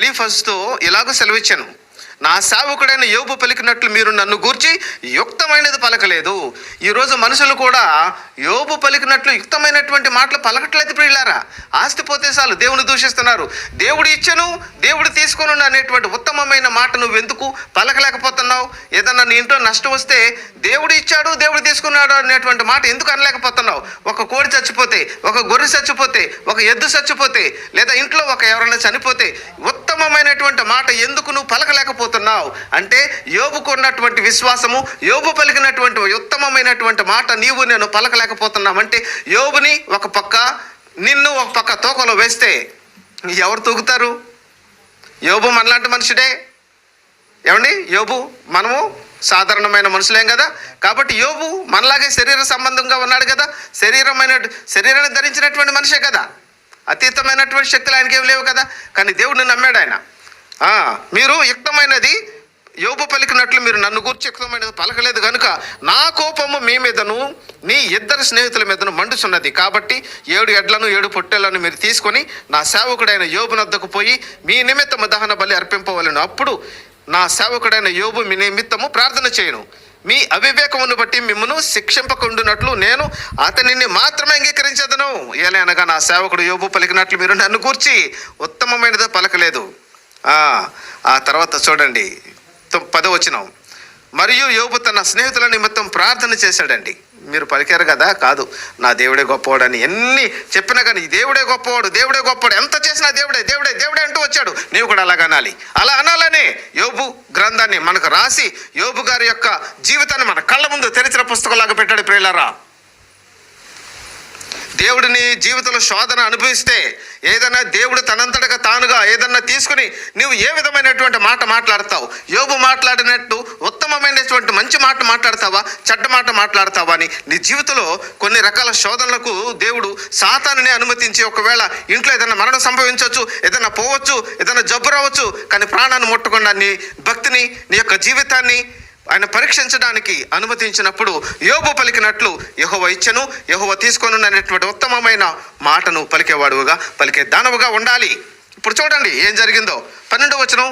ఎలీఫస్తో ఇలాగో సెలవిచ్చాను. నా సేవకుడైన యోపు పలికినట్లు మీరు నన్ను గూర్చి యుక్తమైనది పలకలేదు. ఈరోజు మనుషులు కూడా యోపు పలికినట్లు యుక్తమైనటువంటి మాటలు పలకట్లేదు ప్రియులారా. ఆస్తి పోతే చాలు దేవుని దూషిస్తున్నారు. దేవుడు ఇచ్చను దేవుడు తీసుకొను అనేటువంటి ఉత్తమమైన మాట నువ్వు ఎందుకు పలకలేకపోతున్నావు? ఏదన్నా నీ ఇంట్లో నష్టం వస్తే దేవుడు ఇచ్చాడు దేవుడు తీసుకున్నాడు అనేటువంటి మాట ఎందుకు అనలేకపోతున్నావు? ఒక కోడి చచ్చిపోతే ఒక గొర్రె చచ్చిపోతే ఒక ఎద్దు చచ్చిపోతే లేదా ఇంట్లో ఒక ఎవరైనా చనిపోతే ఉత్తమమైనటువంటి మాట ఎందుకు నువ్వు పలకలేకపోతున్నావు? అంటే యోబుకున్నటువంటి విశ్వాసము యోబు పలికినటువంటి ఉత్తమమైనటువంటి మాట నీవు నేను పలకలేకపోతున్నామంటే యోబుని ఒక పక్క నిన్ను ఒక పక్క తోకలో వేస్తే ఎవరు తూగుతారు? యోబు మనలాంటి మనుషుడే. ఏమండి? యోబు మనము సాధారణమైన మనుషులేం కదా? కాబట్టి యోబు మనలాగే శరీర సంబంధంగా ఉన్నాడు కదా? శరీరమైన శరీరాన్ని ధరించినటువంటి మనిషే కదా? అతీతమైనటువంటి శక్తులు ఆయనకి ఏం లేవు కదా? కానీ దేవుడిని నమ్మాడు ఆయన. మీరు యుక్తమైనది యోబు పలికినట్లు మీరు నన్ను గురించి యుక్తమైనది పలకలేదు కనుక నా కోపము మీ మీదను నీ ఇద్దరు స్నేహితుల మీదను మండుచున్నది. కాబట్టి ఏడు ఎడ్లను ఏడు పొట్టెలను మీరు తీసుకొని నా సేవకుడైన యోబు నద్దకు పోయి మీ నిమిత్తము దహన బలి అర్పింపవలను. అప్పుడు నా సేవకుడైన యోబు మీ నిమిత్తము ప్రార్థన చేయను. మీ అవివేకమును బట్టి మిమ్మను శిక్షింపకుండునట్లు నేను అతనిని మాత్రమే అంగీకరించదను. అనగా నా సేవకుడు యోబు పలికినట్లు మీరు నన్ను కూర్చి ఉత్తమమైనదో పలకలేదు. ఆ, తర్వాత చూడండి. తొ- పదవచనం మరియు యోబు తన స్నేహితుల నిమిత్తం ప్రార్థన చేశాడండి. మీరు పలికారు కదా? కాదు. నా దేవుడే గొప్పవాడని ఎన్ని చెప్పినా కానీ దేవుడే గొప్పవాడు దేవుడే గొప్పవాడు ఎంత చేసినా దేవుడే దేవుడే దేవుడే అంటూ వచ్చాడు. నీవు కూడా అలాగ అనాలి. అలా అనాలనే యోబు గ్రంథాన్ని మనకు రాసి యోబు గారి యొక్క జీవితాన్ని మన కళ్ళ ముందు తెరిచిన పుస్తకంలాగా పెట్టాడు ప్రేలరా దేవుడిని జీవితంలో శోధన అనుభవిస్తే ఏదైనా దేవుడు తనంతటగా తానుగా ఏదన్నా తీసుకుని నువ్వు ఏ విధమైనటువంటి మాట మాట్లాడతావు? యోగు మాట్లాడినట్టు ఉత్తమమైనటువంటి మంచి మాట మాట్లాడతావా? చెడ్డ మాట మాట్లాడతావా అని. నీ జీవితంలో కొన్ని రకాల శోధనలకు దేవుడు సాతానుని అనుమతించి ఒకవేళ ఇంట్లో ఏదైనా మరణం సంభవించవచ్చు ఏదైనా పోవచ్చు ఏదైనా జబ్బు రావచ్చు కానీ ప్రాణాన్ని ముట్టకుండా నీ భక్తిని నీ యొక్క జీవితాన్ని ఆయన పరీక్షించడానికి అనుమతించినప్పుడు యోబు పలికినట్లు యహోవ ఇచ్చను యహోవ తీసుకొని అనేటువంటి ఉత్తమమైన మాటను పలికేవాడుగా పలికే దానవుగా ఉండాలి. ఇప్పుడు చూడండి ఏం జరిగిందో. పన్నెండు వచనం.